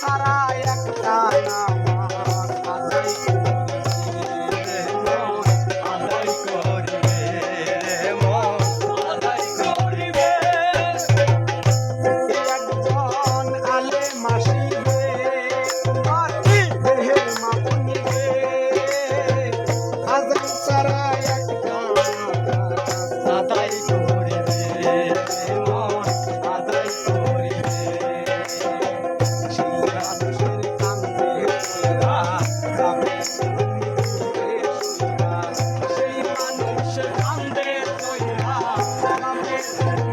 সারা একটা নামাজ Thank you.